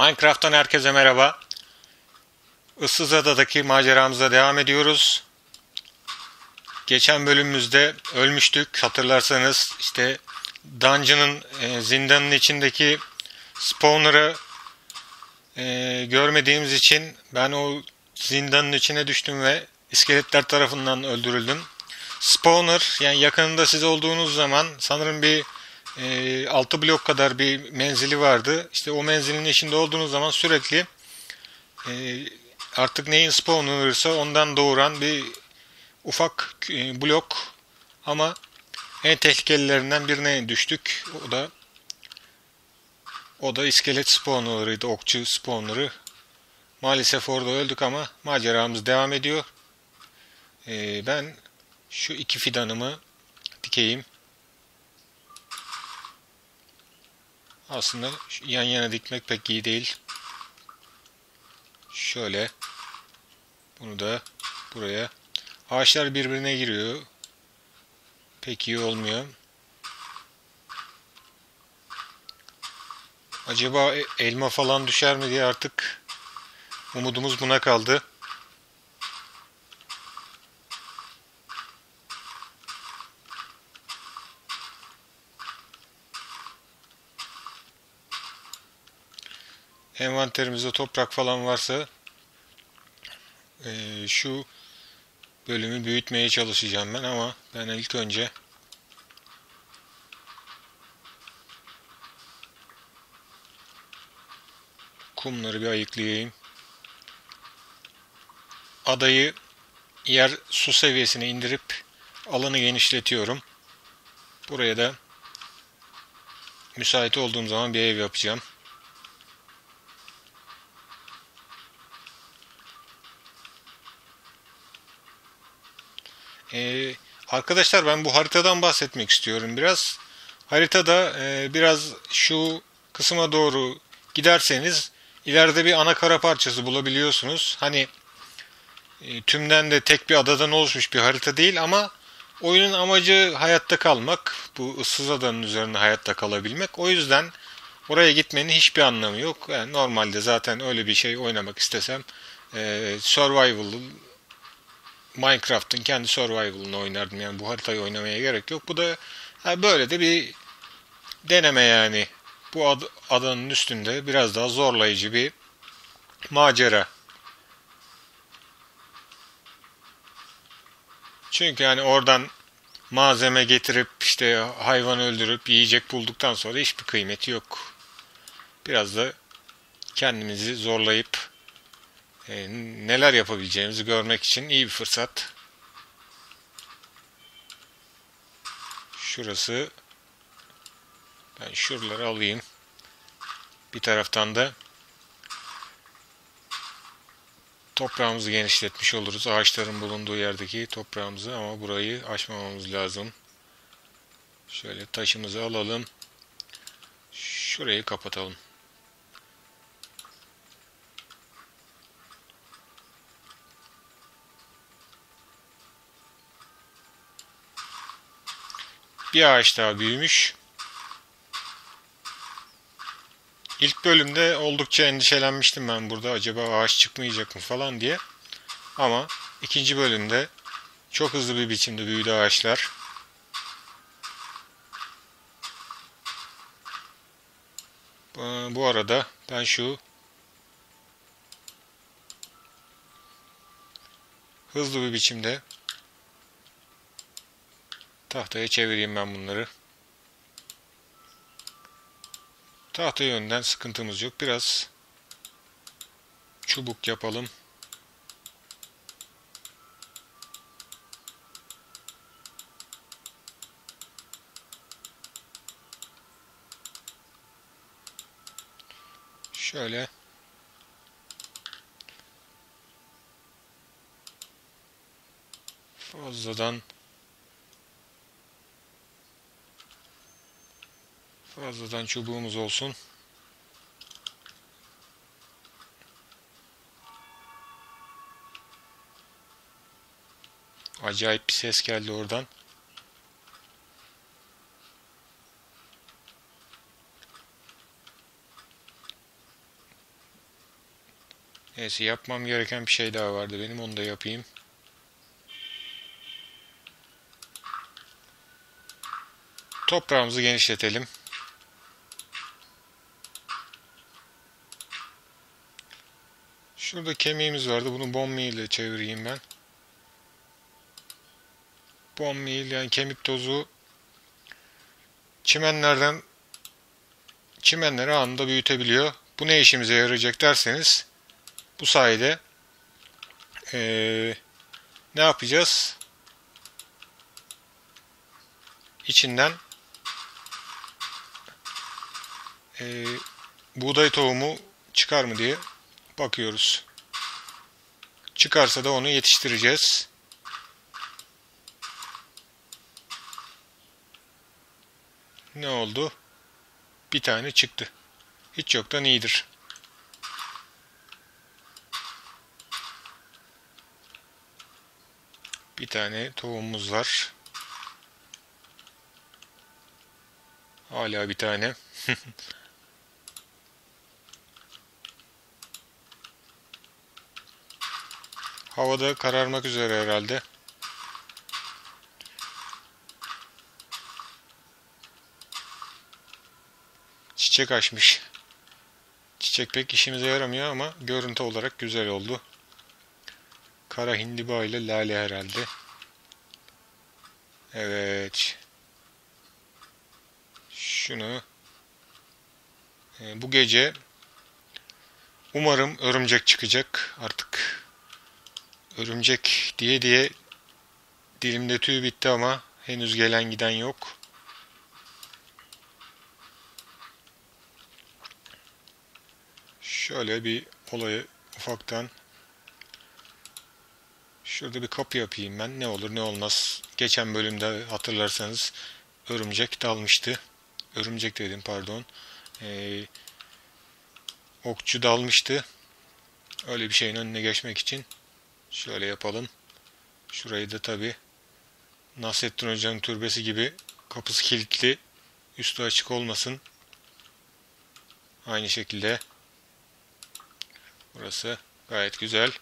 Minecraft'tan herkese merhaba. Issızada'daki maceramıza devam ediyoruz. Geçen bölümümüzde ölmüştük. Hatırlarsanız işte dungeon'ın e, zindanın içindeki spawner'ı e, görmediğimiz için ben o zindanın içine düştüm ve iskeletler tarafından öldürüldüm. Spawner yani yakınında siz olduğunuz zaman sanırım bir e, 6 blok kadar bir menzili vardı. İşte o menzilin içinde olduğunuz zaman sürekli e, artık neyin spawner'ıysa ondan doğuran bir ufak e, blok ama en tehlikelilerinden birine düştük. O da o da iskelet spawner'ıydı, okçu spawner'ı. Maalesef orada öldük ama maceramız devam ediyor. Ee, ben şu iki fidanımı dikeyim. Aslında yan yana dikmek pek iyi değil. Şöyle. Bunu da buraya. Ağaçlar birbirine giriyor. Pek iyi olmuyor. Acaba e- elma falan düşer mi diye artık umudumuz buna kaldı. Envanterimizde toprak falan varsa e, şu bölümü büyütmeye çalışacağım ben ama ben ilk önce kumları bir ayıklayayım. Adayı yer su seviyesine indirip alanı genişletiyorum. Buraya da müsait olduğum zaman bir ev yapacağım. Ee, arkadaşlar ben bu haritadan bahsetmek istiyorum biraz. Haritada e, biraz şu kısma doğru giderseniz ileride bir ana kara parçası bulabiliyorsunuz. Hani e, tümden de tek bir adadan oluşmuş bir harita değil ama oyunun amacı hayatta kalmak. Bu ıssız adanın üzerinde hayatta kalabilmek. O yüzden oraya gitmenin hiçbir anlamı yok. Yani normalde zaten öyle bir şey oynamak istesem e, survival Minecraft'ın kendi survival'ını oynardım. Yani bu haritayı oynamaya gerek yok. Bu da yani böyle de bir deneme yani. Bu ad, adanın üstünde biraz daha zorlayıcı bir macera. Çünkü yani oradan malzeme getirip işte hayvan öldürüp yiyecek bulduktan sonra hiçbir kıymeti yok. Biraz da kendimizi zorlayıp e, neler yapabileceğimizi görmek için iyi bir fırsat. Şurası ben şuraları alayım. Bir taraftan da toprağımızı genişletmiş oluruz. Ağaçların bulunduğu yerdeki toprağımızı ama burayı aşmamamız lazım. Şöyle taşımızı alalım. Şurayı kapatalım. Bir ağaç daha büyümüş. İlk bölümde oldukça endişelenmiştim ben burada acaba ağaç çıkmayacak mı falan diye. Ama ikinci bölümde çok hızlı bir biçimde büyüdü ağaçlar. Bu arada ben şu hızlı bir biçimde Tahtaya çevireyim ben bunları. Tahta yönden sıkıntımız yok. Biraz çubuk yapalım. Şöyle fazladan Fazladan çubuğumuz olsun. Acayip bir ses geldi oradan. Neyse yapmam gereken bir şey daha vardı benim onu da yapayım. Toprağımızı genişletelim. Şurada kemiğimiz vardı. Bunu meal ile çevireyim ben. Meal yani kemik tozu çimenlerden çimenleri anında büyütebiliyor. Bu ne işimize yarayacak derseniz bu sayede ee, ne yapacağız? İçinden e, buğday tohumu çıkar mı diye bakıyoruz. Çıkarsa da onu yetiştireceğiz. Ne oldu? Bir tane çıktı. Hiç yoktan iyidir. Bir tane tohumumuz var. Hala bir tane. Havada kararmak üzere herhalde. Çiçek açmış. Çiçek pek işimize yaramıyor ama görüntü olarak güzel oldu. Kara hindiba ile lale herhalde. Evet. Şunu e, bu gece umarım örümcek çıkacak. Artık örümcek diye diye dilimde tüy bitti ama henüz gelen giden yok. Şöyle bir olayı ufaktan şurada bir kapı yapayım ben. Ne olur ne olmaz. Geçen bölümde hatırlarsanız örümcek dalmıştı. Örümcek dedim pardon. Ee, okçu dalmıştı. Öyle bir şeyin önüne geçmek için şöyle yapalım. Şurayı da tabi Nasrettin Hoca'nın türbesi gibi kapısı kilitli. Üstü açık olmasın. Aynı şekilde burası gayet güzel.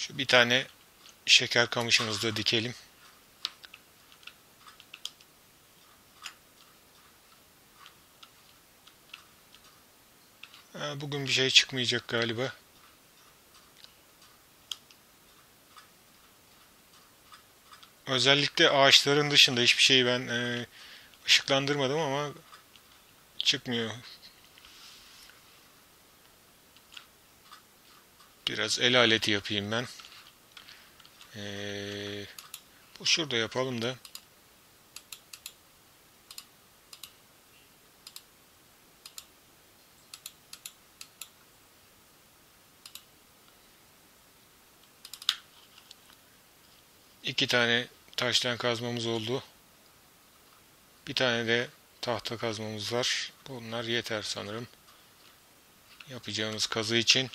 Şu bir tane şeker kamışımızı da dikelim. Bugün bir şey çıkmayacak galiba. Özellikle ağaçların dışında hiçbir şeyi ben e, ışıklandırmadım ama çıkmıyor. Biraz el aleti yapayım ben. Ee, bu şurada yapalım da. İki tane taştan kazmamız oldu. Bir tane de tahta kazmamız var. Bunlar yeter sanırım. Yapacağımız kazı için.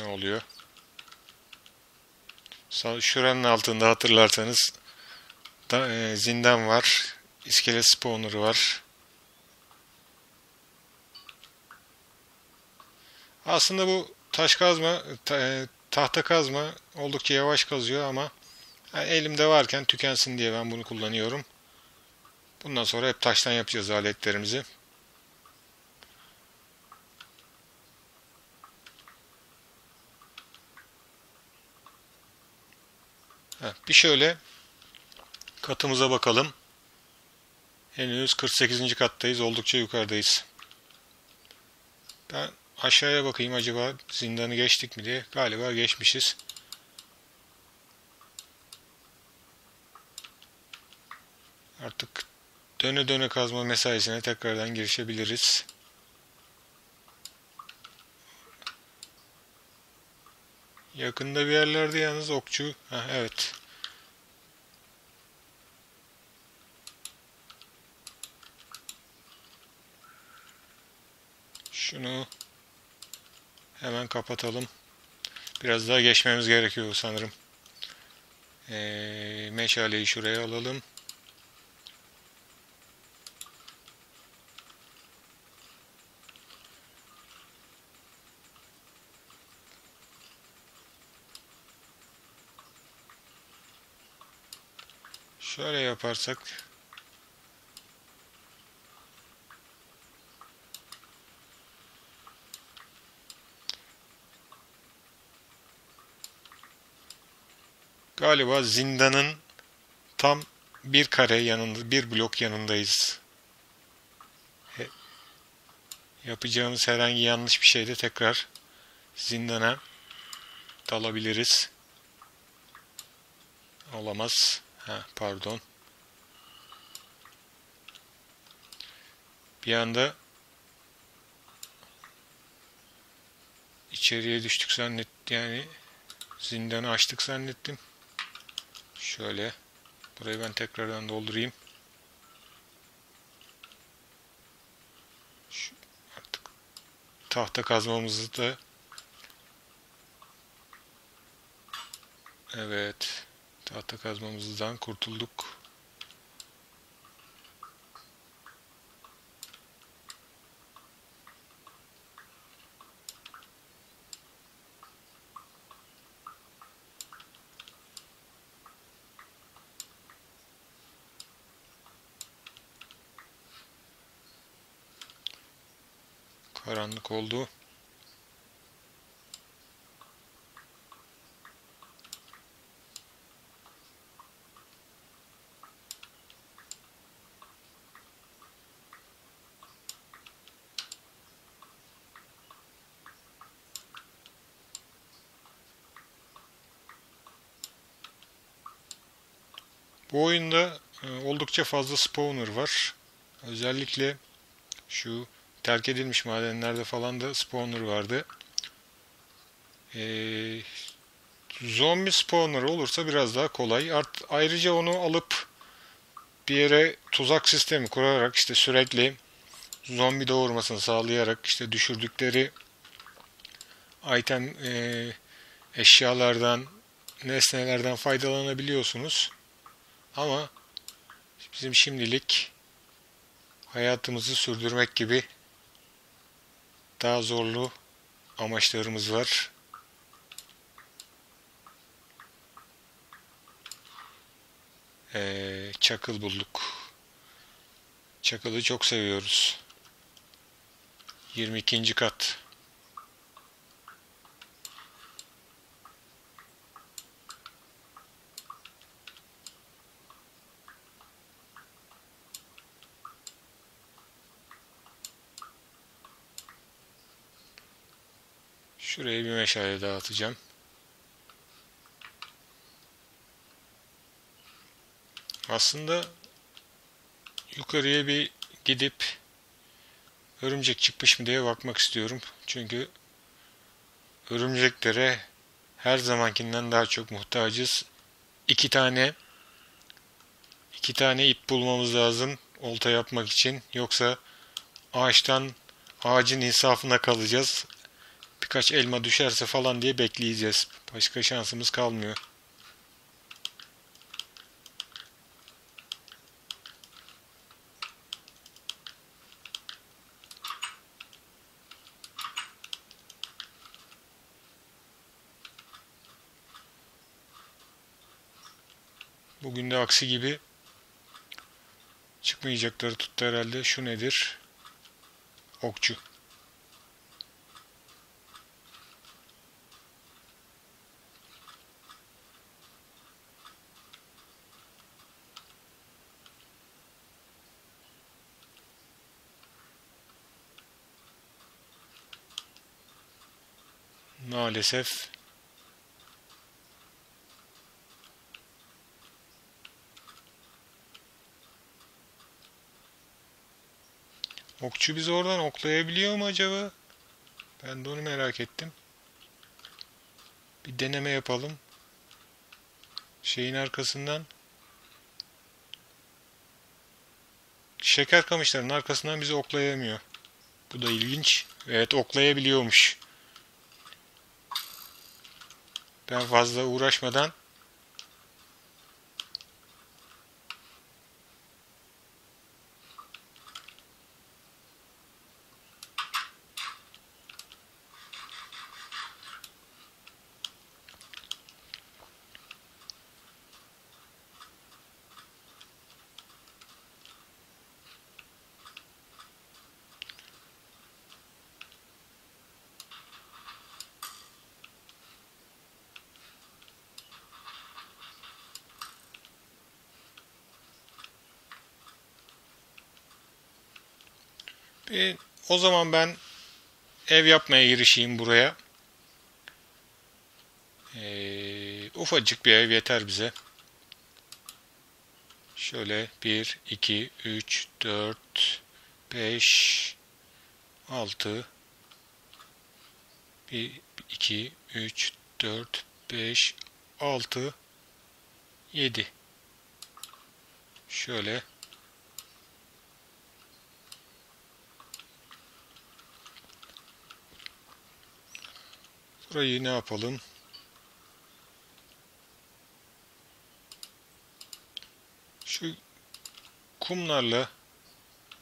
Ne oluyor? Şuranın altında hatırlarsanız da, e, zindan var. İskelet spawner'ı var. Aslında bu taş kazma, ta, e, tahta kazma oldukça yavaş kazıyor ama yani elimde varken tükensin diye ben bunu kullanıyorum. Bundan sonra hep taştan yapacağız aletlerimizi. Bir şöyle katımıza bakalım. Henüz 48. kattayız. Oldukça yukarıdayız. Ben aşağıya bakayım acaba zindanı geçtik mi diye. Galiba geçmişiz. Artık döne döne kazma mesaisine tekrardan girişebiliriz. Yakında bir yerlerde yalnız okçu. Heh, evet. Şunu hemen kapatalım. Biraz daha geçmemiz gerekiyor sanırım. Ee, meşaleyi şuraya alalım. Şöyle yaparsak Galiba zindanın tam bir kare yanında, bir blok yanındayız. He, yapacağımız herhangi yanlış bir şeyde tekrar zindana dalabiliriz. Olamaz. Ha, pardon. Bir anda içeriye düştük zannet yani zindanı açtık zannettim. Şöyle burayı ben tekrardan doldurayım. Şu, artık tahta kazmamızı da Evet. Tahta kazmamızdan kurtulduk. Karanlık oldu. Bu oyunda e, oldukça fazla spawner var. Özellikle şu terk edilmiş madenlerde falan da spawner vardı. Ee, zombi spawner olursa biraz daha kolay. Art, ayrıca onu alıp bir yere tuzak sistemi kurarak işte sürekli zombi doğurmasını sağlayarak işte düşürdükleri item e, eşyalardan nesnelerden faydalanabiliyorsunuz. Ama bizim şimdilik hayatımızı sürdürmek gibi daha zorlu amaçlarımız var. Ee, çakıl bulduk. Çakılı çok seviyoruz. 22. kat. Şuraya bir meşale dağıtacağım. Aslında yukarıya bir gidip örümcek çıkmış mı diye bakmak istiyorum. Çünkü örümceklere her zamankinden daha çok muhtacız. İki tane iki tane ip bulmamız lazım olta yapmak için. Yoksa ağaçtan ağacın insafına kalacağız birkaç elma düşerse falan diye bekleyeceğiz. Başka şansımız kalmıyor. Bugün de aksi gibi çıkmayacakları tuttu herhalde. Şu nedir? Okçu. Maalesef Okçu bizi oradan oklayabiliyor mu acaba? Ben de onu merak ettim. Bir deneme yapalım. Şeyin arkasından. Şeker kamışlarının arkasından bizi oklayamıyor. Bu da ilginç. Evet oklayabiliyormuş. Ben fazla uğraşmadan E, o zaman ben ev yapmaya girişeyim buraya. E, ufacık bir ev yeter bize. Şöyle 1, 2, 3, 4, 5, 6, 1, 2, 3, 4, 5, 6, 7. Şöyle Burayı ne yapalım? Şu kumlarla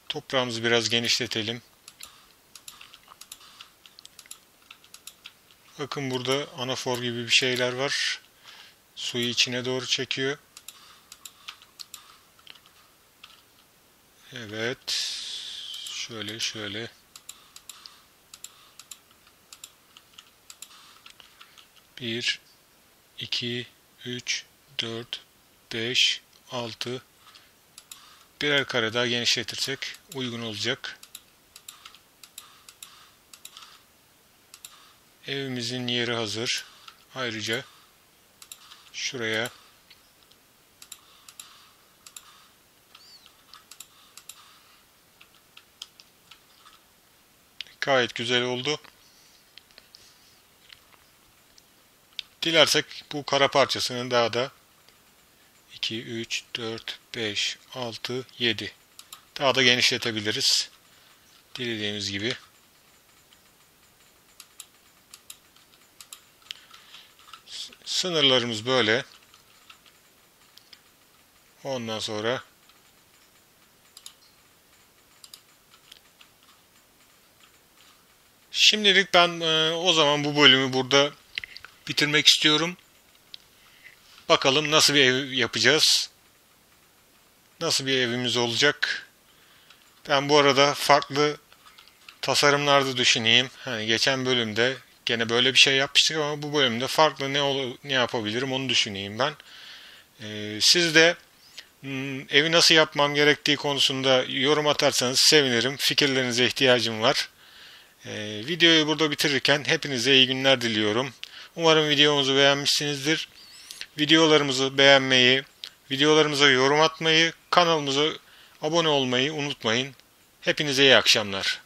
toprağımızı biraz genişletelim. Bakın burada anafor gibi bir şeyler var. Suyu içine doğru çekiyor. Evet. Şöyle şöyle. Bir, iki, üç, dört, beş, altı. Birer kare daha genişletirsek uygun olacak. Evimizin yeri hazır. Ayrıca şuraya gayet güzel oldu. Dilersek bu kara parçasını daha da 2, 3, 4, 5, 6, 7 daha da genişletebiliriz. Dilediğimiz gibi. Sınırlarımız böyle. Ondan sonra Şimdilik ben e, o zaman bu bölümü burada bitirmek istiyorum. Bakalım nasıl bir ev yapacağız. Nasıl bir evimiz olacak. Ben bu arada farklı tasarımlarda düşüneyim. Hani geçen bölümde gene böyle bir şey yapmıştık ama bu bölümde farklı ne ol ne yapabilirim onu düşüneyim ben. Ee, siz de hmm, evi nasıl yapmam gerektiği konusunda yorum atarsanız sevinirim. Fikirlerinize ihtiyacım var. Ee, videoyu burada bitirirken hepinize iyi günler diliyorum. Umarım videomuzu beğenmişsinizdir. Videolarımızı beğenmeyi, videolarımıza yorum atmayı, kanalımıza abone olmayı unutmayın. Hepinize iyi akşamlar.